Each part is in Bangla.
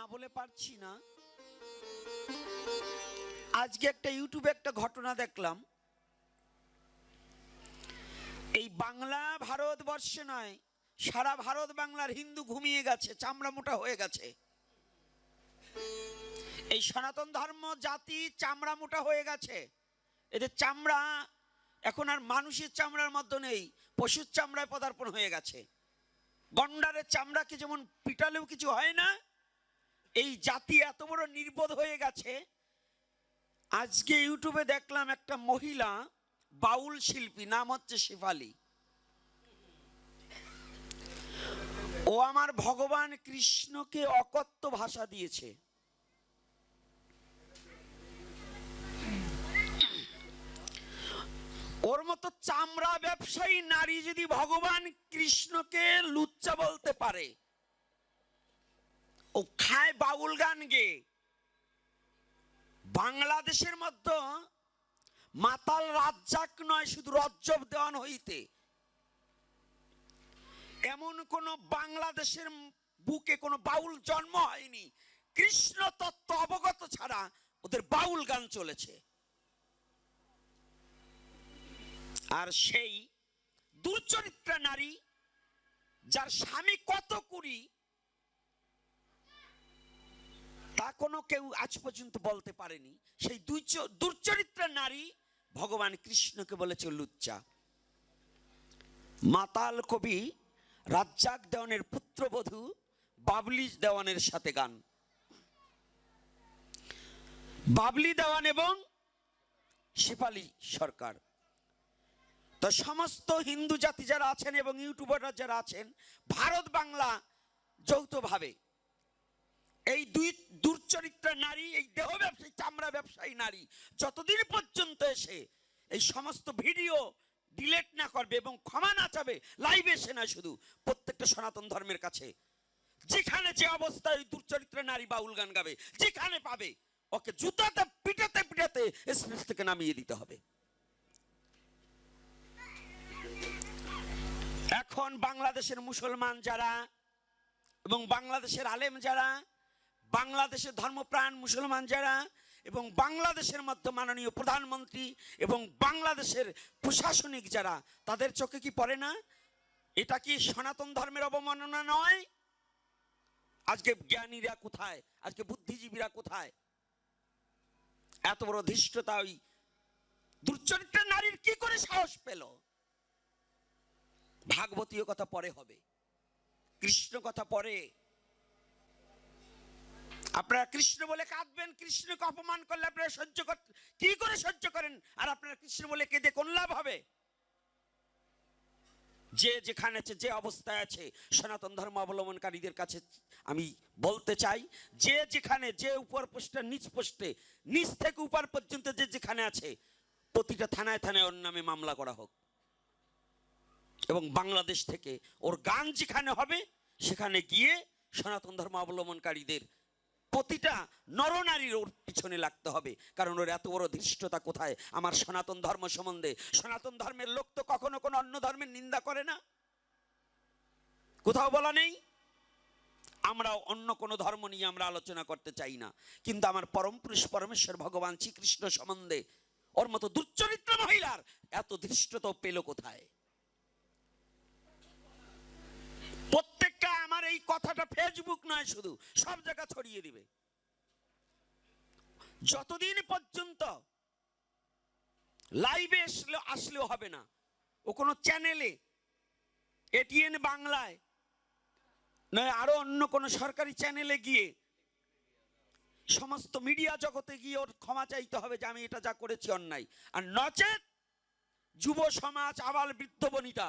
না বলে পারছি না। আজকে একটা ইউটিউবে একটা ঘটনা দেখলাম। এই বাংলা ভারতবর্ষে নয়, সারা ভারত বাংলার হিন্দু ঘুমিয়ে গেছে, চামড়া মোটা হয়ে গেছে। এই সনাতন ধর্ম জাতি চামড়া মোটা হয়ে গেছে। এদের চামড়া এখন আর মানুষের চামড়ার মধ্যে নেই, পশুর চামড়ায় পদার্পণ হয়ে গেছে। গন্ডারের চামড়াকে যেমন পিটালেও কিছু হয় না এই জাতি এত বড় নির্বোধ হয়ে গেছে। আজকে ইউটিউবে দেখলাম একটা মহিলা বাউল শিল্পী, নাম হচ্ছে শেফালি। ও আমার ভগবান কৃষ্ণকে অকথ্য ভাষা দিয়েছে। ওর মতো চামড়া ব্যবসায়ী নারী যদি ভগবান কৃষ্ণকে লুচ্চা বলতে পারে খায় বাউল গান গে বাংলাদেশের মধ্যে মাতাল রাজ্জাক নয়, শুধু রজ্জব দেওয়ান হইতে। এমন কোন বাংলাদেশের বুকে কোনো বাউল জন্ম হয়নি। কৃষ্ণ তত্ত্ব অবগত ছাড়া ওদের বাউল গান চলেছে। আর সেই দুর্চরিত্রা নারী, যার স্বামী কত কুড়ি তা কোনো কেউ আজ পর্যন্ত বলতে পারেনি, সেই দুর্চরিত্রা নারী ভগবান কৃষ্ণকে বলেছে লুচ্চা। মাতাল কবি রাজ্জাক দেওয়ানের পুত্রবধূ বাবলি দেওয়ানের সাথে গান। বাবলি দেওয়ান এবং শেফালি সরকার। তো সমস্ত হিন্দু জাতি যারা আছেন এবং ইউটিউবাররা যারা আছেন, ভারত বাংলা যৌথভাবে এই দুই দুর্চরিত্রা নারী, এই দেহ ব্যবসায়ী, চামড়া ব্যবসায়ী নারী যতদিন পর্যন্ত এসে এই সমস্ত ভিডিও ডিলেট না করবে এবং ক্ষমা না চাবে লাইভে এসে না শুধু, প্রত্যেকটা সনাতন ধর্মের কাছে। যেখানে যে অবস্থায় ওই দুর্চরিত্রা নারী বাউল গান গাবে, যেখানে পাবে, ওকে জুতাতে, পিটাতে পিটাতে স্টেজ থেকে নামিয়ে দিতে হবে। এখন বাংলাদেশের মুসলমান যারা এবং বাংলাদেশের আলেম যারা বাংলাদেশের ধর্মপ্রাণ মুসলমান যারা এবং বাংলাদেশের মধ্যে মাননীয় প্রধানমন্ত্রী এবং বাংলাদেশের প্রশাসনিক যারা, তাদের চোখে কি পড়ে না? এটা কি সনাতন ধর্মের অবমাননা নয়? আজকে জ্ঞানীরা কোথায়? আজকে বুদ্ধিজীবীরা কোথায়? এত বড় ধৃষ্টতা ওই দুর্চরিত্রের নারীর কি করে সাহস পেল? ভাগবতীয় কথা পরে হবে, কৃষ্ণ কথা পরে আপনারা কৃষ্ণ বলে কাঁদবেন, কৃষ্ণকে অপমান করলে আপনারা সহ্য করতে কি করে সহ্য করেন? আর আপনারা কৃষ্ণ বলে কেঁদে কোন লাভ হবে? যে যেখানে আছে, যে অবস্থায় আছে, সনাতন ধর্ম অবলম্বনকারীদের কাছে আমি বলতে চাই, যে যেখানে, যে উপর পোস্টে, নিচ পোস্টে, নিচ থেকে উপর পর্যন্ত যে যেখানে আছে, প্রতিটা থানায় থানায় ওর নামে মামলা করা হোক। এবং বাংলাদেশ থেকে ওর গান যেখানে হবে, সেখানে গিয়ে সনাতন ধর্ম অবলম্বনকারীদের প্রতিটা নরনারীর ওর পিছনে লাগতে হবে। কারণ ওর এত বড় ধৃষ্টতা কোথায়? আমার সনাতন ধর্ম সম্বন্ধে। সনাতন ধর্মের লোক তো কখনো কোনো অন্য ধর্মের নিন্দা করে না। কোথাও বলা নেই? আমরা অন্য কোনো ধর্ম নিয়ে আমরা আলোচনা করতে চাই না। কিন্তু আমার পরম পুরুষ পরমেশ্বর ভগবান শ্রীকৃষ্ণ সম্বন্ধে, ওর মতো দুশ্চরিত্র মহিলার এত ধৃষ্টতা পেল কোথায় প্রত্যেকটা আমার এই কথাটা ফেসবুক নয় শুধু, সব জায়গা ছড়িয়ে দিবে। যতদিন পর্যন্ত লাইভে আসলে, আসলেও হবে না, ও কোনো চ্যানেলে এটিএন বাংলায়, নয় আরও অন্য কোনো সরকারি চ্যানেলে গিয়ে, সমস্ত মিডিয়া জগতে গিয়ে ওর ক্ষমা চাইতে হবে যে আমি এটা যা করেছি অন্যায়। আর নচেত যুব সমাজ আবাল বৃদ্ধ বনিতা,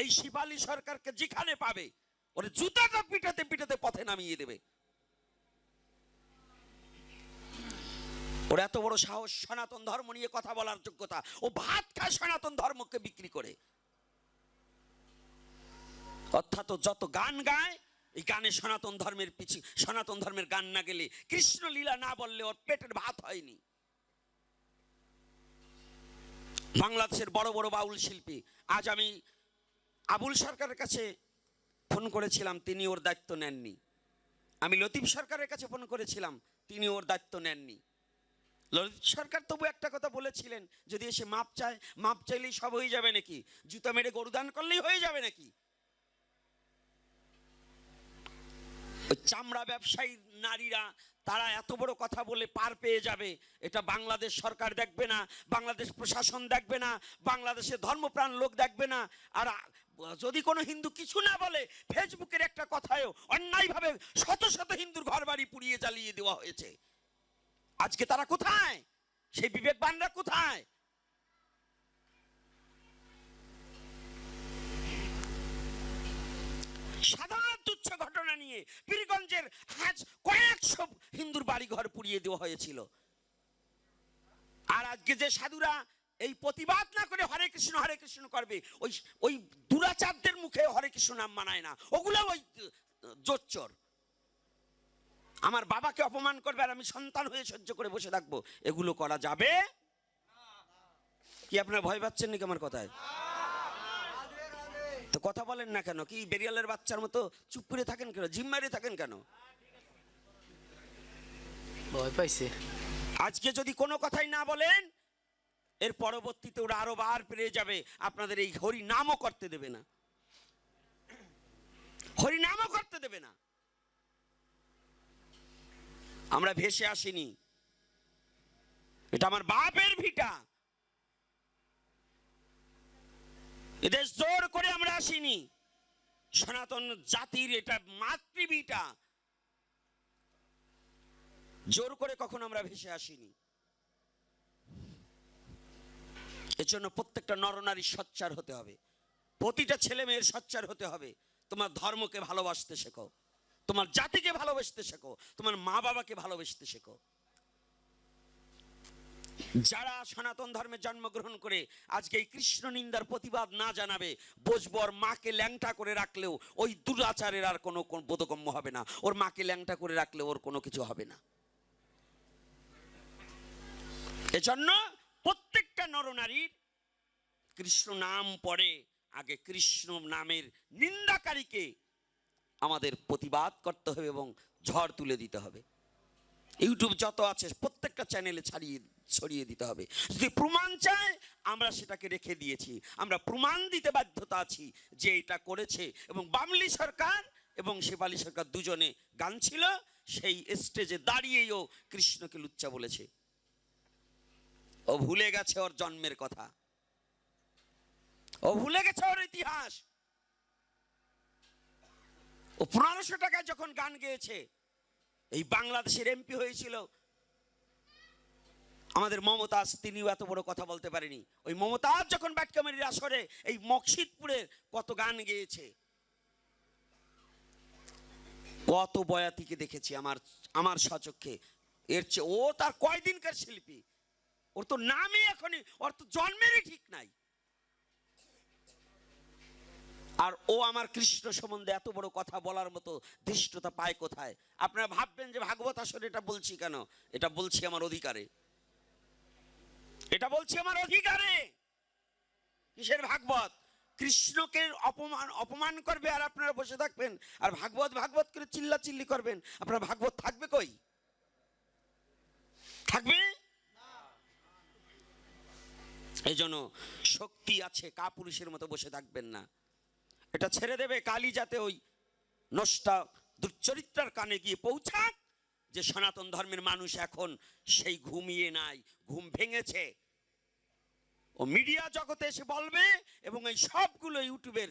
এই শিপালি সরকারকে যেখানে পাবে ওরে জুতাটা পিটাতে পিটাতে পথে নামিয়ে দেবে। ওর এত বড় সাহস, সনাতন ধর্ম নিয়ে কথা বলার যোগ্যতা, ও ভাত খায় সনাতন ধর্মকে বিক্রি করে। অর্থাৎ যত গান গায়, এই গানে সনাতন ধর্মের পিছু, সনাতন ধর্মের গান না গেলে কৃষ্ণ লীলা না বললে ওর পেটের ভাত হয়নি। বাংলাদেশের বড় বড় বাউল শিল্পী, আজ আমি আবুল সরকারের কাছে ফোন করেছিলাম, তিনি ওর দায়িত্ব নেননি। আমি লতিফ সরকারের কাছে ফোন করেছিলাম, তিনি ওর দায়িত্ব নেননি। ললিত সরকার তবু একটা কথা বলেছিলেন, যদি এসে মাপ চায়, মাপ চাইলেই সব হয়ে যাবে নাকি? জুতা মেরে গরু দান করলেই হয়ে যাবে নাকি? চামড়া ব্যবসায়ী নারীরা তারা এত বড় কথা বলে পার পেয়ে যাবে। এটা বাংলাদেশ সরকার দেখবে না, বাংলাদেশ প্রশাসন দেখবে না বাংলাদেশের ধর্মপ্রাণ লোক দেখবে না। আর যদি কোনো হিন্দু কিছু না বলে, ফেসবুকের একটা কথায়ও অন্যায়ভাবে শত শত হিন্দুর ঘর বাড়ি পুড়িয়ে জ্বালিয়ে দেওয়া হয়েছে। আজকে তারা কোথায়? সেই বিবেকবানরা কোথায়? সাধারণ তুচ্ছ ঘটনা নিয়ে পীরগঞ্জের আজ কয়েকশো হিন্দুর বাড়ি ঘর পুড়িয়ে দেওয়া হয়েছিল। আর আজকে যে সাধুরা এই প্রতিবাদ না করে হরে কৃষ্ণ হরে কৃষ্ণ করবে, ওই ওই দুরাচারদের মুখে হরে কৃষ্ণ নাম মানায় না। ওগুলো ওই জোচ্চর। আমার বাবাকে অপমান করবে আর আমি সন্তান হয়ে সহ্য করে বসে থাকব। এগুলো করা যাবে? কি আপনারা ভয় পাচ্ছেন নাকি আমার কথায়? তো কথা বলেন না কেন? কি বেরিয়ালের বাচ্চার মতো চুপ করে থাকেন কেন? জিম্মারে থাকেন কেন? ভয় পাইছে। আজকে যদি কোনো কথাই না বলেন, এর পরবর্তীতে ওরা আরও বার পেরে যাবে। আপনাদের এই হরি নামও করতে দেবে না। হরি নামও করতে দেবে না। আমরা ভেসে আসিনি। এটা আমার বাপের ভিটা। এদের জোর করে আমরা আসিনি। সনাতন জাতির এটা মাতৃভিটা। জোর করে কখনো আমরা ভেসে আসিনি। এর জন্য প্রত্যেকটা নরনারী সচ্চার হতে হবে। প্রতিটা ছেলে মেয়ের সচ্চার হতে হবে। তোমার ধর্মকে ভালোবাসতে শেখো। তোমার জাতিকে ভালোবাসতে শেখো। তোমার মা বাবাকে ভালোবাসতে শেখো। যারা সনাতন ধর্মে জন্মগ্রহণ করে আজকে এই কৃষ্ণ নিন্দার প্রতিবাদ না জানাবে বজবর মাকে ল্যাংটা করে রাখলেও ওই দুরাচারের আর কোনো বোধগম্য হবে না। ওর মাকে ল্যাংটা করে রাখলেও ওর কোনো কিছু হবে না। এজন্য প্রত্যেকটা নরনারীর কৃষ্ণ নাম পড়ে, আগে কৃষ্ণ নামের নিন্দাকারীকে আমাদের প্রতিবাদ করতে হবে এবং ঝড় তুলে দিতে হবে। ইউটিউব যত আছে, প্রত্যেকটা চ্যানেলে ছাড়িয়ে, ছড়িয়ে দিতে হবে। যদি প্রমাণ চায়, আমরা সেটাকে রেখে দিয়েছি। আমরা প্রমাণ দিতে বাধ্যতা আছি যে এটা করেছে এবং বামলি সরকার এবং শেফালি সরকার দুজনে গান ছিল, সেই স্টেজে দাঁড়িয়েই ও কৃষ্ণকে লুচ্চা বলেছে। ও ভুলে গেছে ওর জন্মের কথা। ও ভুলে গেছে ওর ইতিহাস। ও পনেরোশো টাকায় যখন গান গেয়েছে, এই বাংলাদেশের এমপি হয়েছিল। আমাদের মমতাজ, তিনিও এত বড় কথা বলতে পারেনি। ওই মমতাজ যখন ব্যাটকামারির আসরে এই মকসিদপুরে কত গান গেয়েছে। কত বয়াতিকে দেখেছি আমার আমার সচক্ষে। এর চেয়ে ও তার কয়দিনকার শিল্পী? ওর তো নামই এখনই, ওর তো জন্মেরই ঠিক নাই। আর ও আমার কৃষ্ণ সম্বন্ধে এত বড় কথা বলার মতো ধৃষ্টতা পায় কোথায়? আপনারা ভাববেন যে ভাগবত আসলে এটা বলছি কেন? এটা বলছি আমার অধিকারে। এটা বলছি আমার অধিকারে। কিসের ভাগবত? কৃষ্ণকে অপমান অপমান করবে আর আপনারা বসে থাকবেন। আর ভাগবত ভাগবত করে চিল্লা চিল্লি করবেন। আপনার ভাগবত থাকবে কই? থাকবে? এই জন্য শক্তি আছে, কাপুরুষের মতো বসে থাকবেন না। এটা ছেড়ে দেবে কালী যাতে ওই নষ্টা দুশ্চরিত্রার কানে গিয়ে পৌঁছাক, যে সনাতন ধর্মের মানুষ এখন সেই ঘুমিয়ে নাই, ঘুম ভেঙেছে। ও মিডিয়া জগতে এসে বলবে এবং এই সবগুলো ইউটিউবের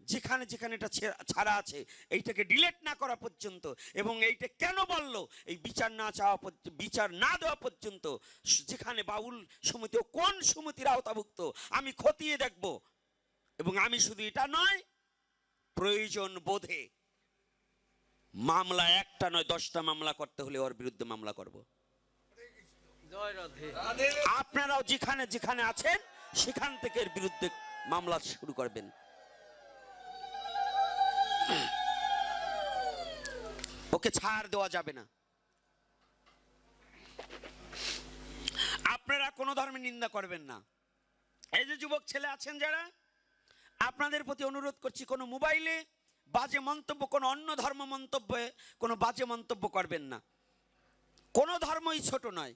যেখানে যেখানে এটা ছাড়া আছে এইটাকে ডিলেট না করা পর্যন্ত এবং এইটা কেন বলল? এই বিচার না চাওয়া বিচার না দেওয়া পর্যন্ত যেখানে বাউল সমিতি ও কোন সমিতির আওতাভুক্ত আমি খতিয়ে দেখব। এবং আমি শুধু এটা নয় প্রয়োজন বোধে মামলা একটা নয় দশটা মামলা করতে হলে ওর বিরুদ্ধে মামলা করব। আপনারাও যেখানে যেখানে আছেন সেখান থেকে এর বিরুদ্ধে মামলা শুরু করবেন। ওকে ছাড় দেওয়া যাবে না। আপনারা কোনো ধর্মের নিন্দা করবেন না। এই যে যুবক ছেলে আছেন যারা, আপনাদের প্রতি অনুরোধ করছি, কোনো মোবাইলে বাজে মন্তব্য, কোনো অন্য ধর্ম মন্তব্যে কোনো বাজে মন্তব্য করবেন না। কোনো ধর্মই ছোট নয়।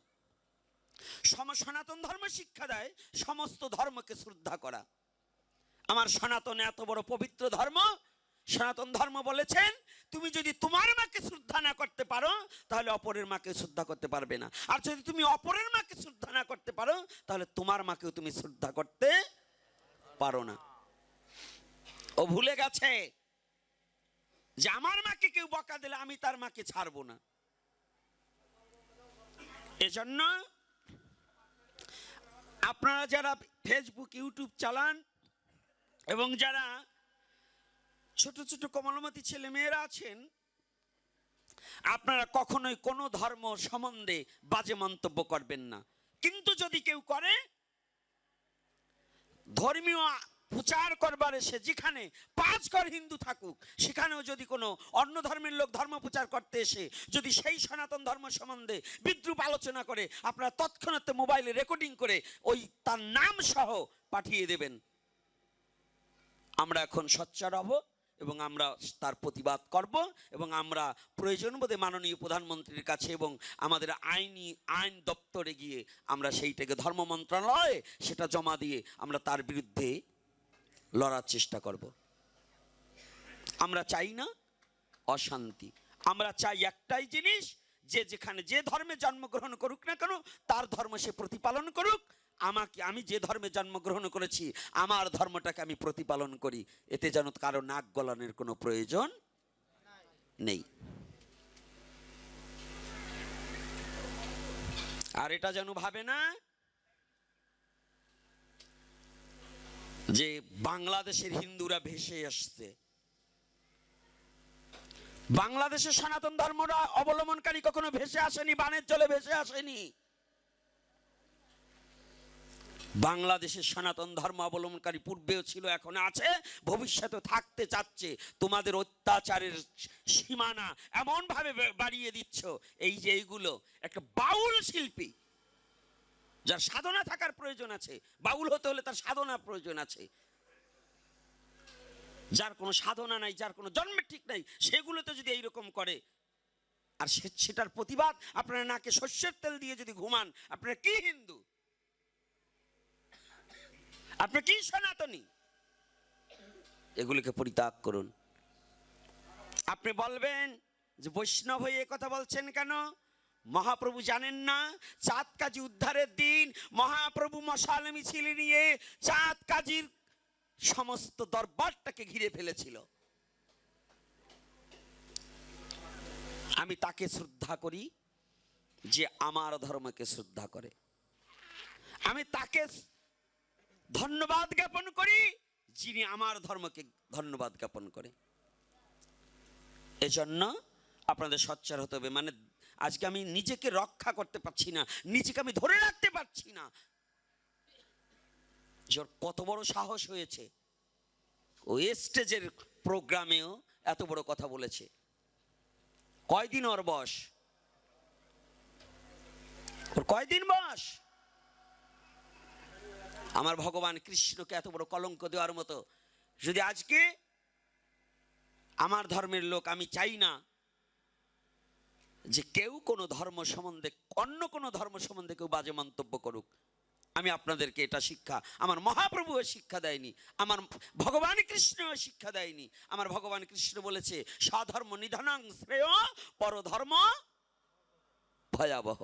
সম সনাতন ধর্ম শিক্ষা দেয়, সমস্ত ধর্মকে শ্রদ্ধা করা। আমার সনাতন এত বড় পবিত্র ধর্ম সনাতন ধর্ম বলেছেন, তুমি যদি তোমার মাকে শ্রদ্ধা না করতে পারো, তাহলে অপরের মাকে শ্রদ্ধা করতে পারবে না। আর যদি তুমি অপরের মাকে শ্রদ্ধা না করতে পারো, তাহলে তোমার মাকেও তুমি শ্রদ্ধা করতে পারো না। ও ভুলে গেছে যে আমার মাকে কেউ বকা দিলে আমি তার মাকে ছাড়বো না। এজন্য আপনারা যারা ফেসবুক ইউটিউব চালান এবং যারা ছোট ছোট কমলমতি ছেলে মেয়েরা আছেন, আপনারা কখনোই কোনো ধর্ম সম্বন্ধে বাজে মন্তব্য করবেন না। কিন্তু যদি কেউ করে, ধর্মীয় প্রচার করবার এসে যেখানে পাঁচ কর হিন্দু থাকুক, সেখানেও যদি কোনো অন্য ধর্মের লোক ধর্ম প্রচার করতে এসে যদি সেই সনাতন ধর্ম সম্বন্ধে বিদ্রুপ আলোচনা করে, আপনারা তৎক্ষণাৎ মোবাইলে রেকর্ডিং করে ওই তার নাম সহ পাঠিয়ে দেবেন। আমরা এখন সোচ্চার হব। এবং আমরা তার প্রতিবাদ করব এবং আমরা প্রয়োজন বোধে মাননীয় প্রধানমন্ত্রীর কাছে এবং আমাদের আইনি আইন দপ্তরে গিয়ে আমরা সেইটাকে ধর্ম মন্ত্রণালয়ে সেটা জমা দিয়ে আমরা তার বিরুদ্ধে লড়ার চেষ্টা করব। আমরা চাই না অশান্তি। আমরা চাই একটাই জিনিস, যে যেখানে যে ধর্মে জন্মগ্রহণ করুক না কেন, তার ধর্ম সে প্রতিপালন করুক আমাকে, আমি যে ধর্মে জন্মগ্রহণ করেছি, আমার ধর্মটাকে আমি প্রতিপালন করি। এতে যেন কারও নাক গলানোর কোনো প্রয়োজন নেই। আর এটা যেন ভাবে না যে বাংলাদেশের হিন্দুরা ভেসে আসছে। বাংলাদেশের সনাতন ধর্মরা অবলম্বনকারী কখনো ভেসে আসেনি, বানের জলে ভেসে আসেনি। বাংলাদেশের সনাতন ধর্ম অবলম্বনকারী পূর্বেও ছিল, এখন আছে ভবিষ্যতে থাকতে চাচ্ছে। তোমাদের অত্যাচারের সীমানা এমন ভাবে বাড়িয়ে দিচ্ছ। এই যে এইগুলো, একটা বাউল শিল্পী, যার সাধনা থাকার প্রয়োজন আছে, বাউল হতে হলে তার সাধনা প্রয়োজন আছে। যার কোনো সাধনা নাই, যার কোনো জন্মের ঠিক নাই, সেগুলোতে যদি এইরকম করে, আর সেটার প্রতিবাদ, আপনারা নাকে শস্যের তেল দিয়ে যদি ঘুমান, আপনারা কি হিন্দু? আপনি কি সনাতনী? এগুলোকে পরিত্যাগ করুন। আপনি বলবেন যে বৈষ্ণব হয়ে কথা বলছেন কেন? মহাপ্রভু জানেন না, চাঁদ কাজী উদ্ধারের দিন, মহাপ্রভু মশাল মিছিল নিয়ে চাঁদ কাজীর সমস্ত দরবারটাকে ঘিরে ফেলেছিল। আমি তাকে শ্রদ্ধা করি যে আমার ধর্মকে শ্রদ্ধা করে। আমি তাকে ধন্যবাদ জ্ঞাপন করি, যিনি আমার ধর্মকে ধন্যবাদ জ্ঞাপন করে। এজন্য আপনাদের সচ্চার হতে হবে। মানে আজকে আমি নিজেকে রক্ষা করতে পারছি না, নিজেকে আমি ধরে রাখতে পারছি না। ওর কত বড় সাহস হয়েছে। ও স্টেজের প্রোগ্রামেও এত বড় কথা বলেছে। কয়দিন ওর বয়স? ওর কয়দিন বয়স? আমার ভগবান কৃষ্ণকে এত বড় কলঙ্ক দেওয়ার মতো। যদি আজকে আমার ধর্মের লোক আমি চাই না যে কেউ কোনো ধর্ম সম্বন্ধে, অন্য কোনো ধর্ম সম্বন্ধে কেউ বাজে মন্তব্য করুক, আমি আপনাদেরকে এটা শিক্ষা, আমার মহাপ্রভু শিক্ষা দেয়নি, আমার ভগবান কৃষ্ণ শিক্ষা দেয়নি, আমার ভগবান কৃষ্ণ বলেছে, স্বধর্ম নিধনাং শ্রেয়, পরধর্ম ভয়াবহ।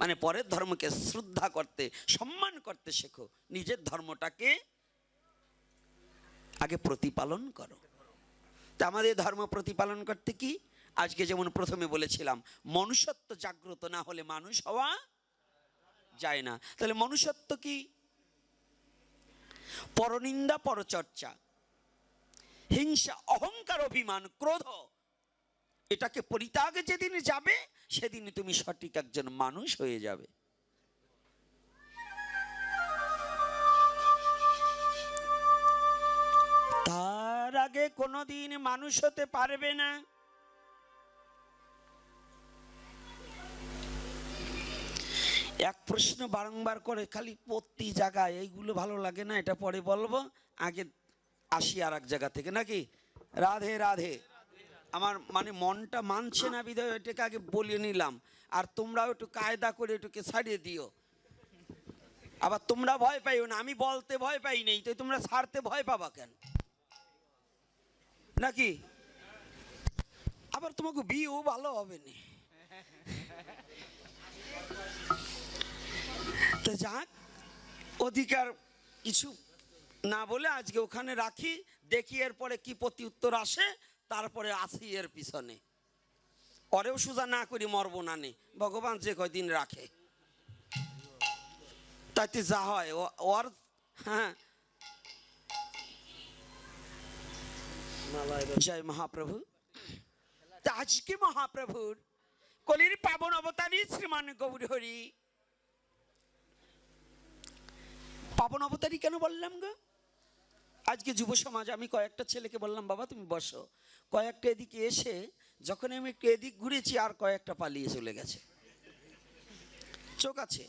মানে পরের ধর্মকে শ্রদ্ধা করতে, সম্মান করতে শেখো। নিজের ধর্মটাকে আগে প্রতিপালন করো। তা আমাদের ধর্ম প্রতিপালন করতে কি? আজকে যেমন প্রথমে বলেছিলাম, মনুষ্যত্ব জাগ্রত না হলে মানুষ হওয়া যায় না। তাহলে মনুষ্যত্ব কি? পরনিন্দা, পরচর্চা। হিংসা, অহংকার, অভিমান, ক্রোধ, এটাকে পরিত্যাগে যেদিন যাবে সেদিন তুমি সঠিক একজন মানুষ হয়ে যাবে। তার আগে কোনোদিন মানুষ হতে পারবে না। এক প্রশ্ন বারংবার করে খালি প্রতি জায়গায় এইগুলো ভালো লাগে না, এটা পরে বলব, আগে আসি আর এক জায়গা থেকে নাকি? রাধে রাধে। আমার মানে মনটা মানছে না, বিধায় এটাকে আগে বলে নিলাম। আর তোমরাও একটু কায়দা করে এটাকে ছাড়িয়ে দিও। আবার তোমরা ভয় পাইও না, আমি বলতে ভয় পাই নেই, তো তোমরা ছাড়তে ভয় পাবা কেন? নাকি? আবার তোমাকে বিয়েও ভালো হবে না। তো যাক, অধিকার কিছু না বলে আজকে ওখানে রাখি, দেখি এরপরে কি প্রতি উত্তর আসে। তারপরে আসি এর পিছনে। পরেও সোজা না করি মরব না নে। ভগবান যে কয়দিন রাখে। তাইতে যা হয় ওর হ্যাঁ। জয় মহাপ্রভু। আজকে মহাপ্রভুর কলির পাবন অবতারী শ্রীমান গৌর হরি। পাবন অবতারী কেন বললাম গো? আজকে যুব সমাজ, আমি কয়েকটা ছেলেকে বললাম, বাবা, তুমি বসো। কয়েকটা এদিকে এসে, যখন আমি একটু এদিক ঘুরেছি, আর কয়েকটা পালিয়ে চলে গেছে। চোখ আছে।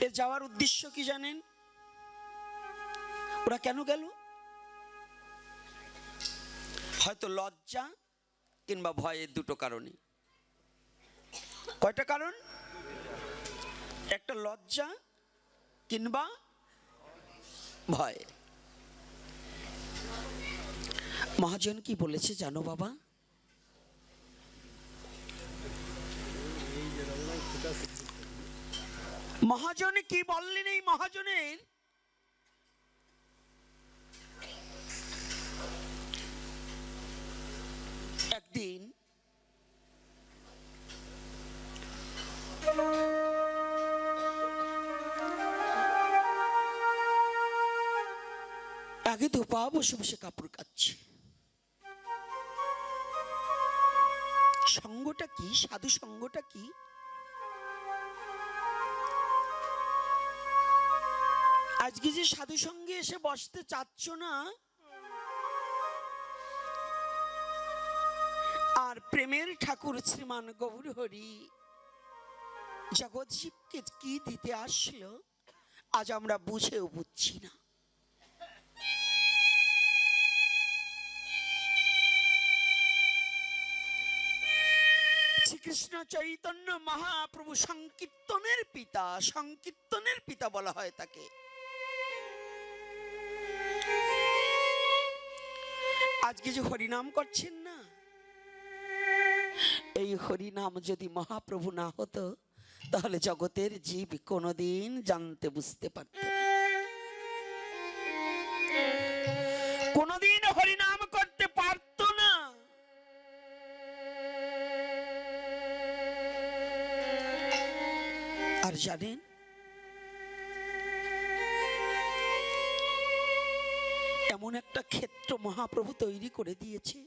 এ যাওয়ার উদ্দেশ্য কি জানেন? ওরা কেন গেল? হয়তো লজ্জা কিংবা ভয়ের দুটো কারণে কয়টা কারণ? একটা লজ্জা কিংবা ভয়। মহাজন কি বলেছে জানো বাবা? মহাজন কি বললেন এই মহাজনের? একদিন আগে ধোপা বসে বসে কাপড় কাচ্ছে। সঙ্গটা কি? সাধু সঙ্গটা কি? আজকে যে সাধু সঙ্গে এসে বসতে চাচ্ছ না, আর প্রেমের ঠাকুর শ্রীমান গৌর হরি জগৎজীবকে কি দিতে আসলো, আজ আমরা বুঝেও বুঝছি না। শ্রীকৃষ্ণ চৈতন্য মহাপ্রভু সংকীর্তনের পিতা সংকীর্তনের পিতা বলা হয় তাকে। আজকে যে হরিনাম করছেন না, এই হরিনাম যদি মহাপ্রভু না হতো, তাহলে জগতের জীব কোনোদিন জানতে বুঝতে পারত জানেন এমন একটা ক্ষেত্র মহাপ্রভু তৈরি করে দিয়েছে।